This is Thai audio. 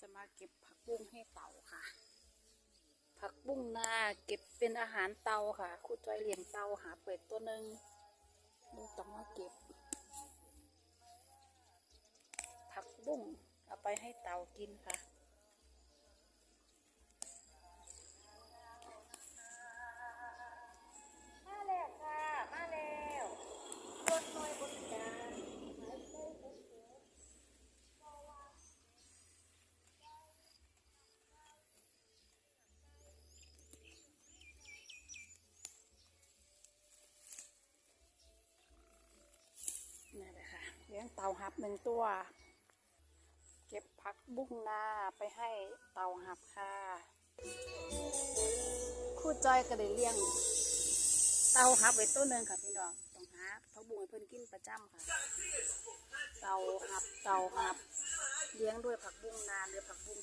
จะมาเก็บผักบุ้งให้เต่าค่ะ ผักบุ้งนาเก็บเป็นอาหารเต่าค่ะครูจอยเลี้ยงเต่าหาเป็ดตัวหนึ่งลูกต้องมาเก็บ ผักบุ้งเอาไปให้เต่ากินค่ะ เลี้ยงเต่าหับหนึ่งตัว เก็บผักบุ้งนาไปให้เต่าหับค่ะคู่จอยก็ได้เลี้ยง เต่าหับไว้ตัวหนึ่งค่ะพี่น้องต้องหาผักบุ้งให้เพิ่นกินประจำค่ะ เต่าหับเต่าหับ เลี้ยงด้วยผักบุ้งนาหรือผักบุ้ง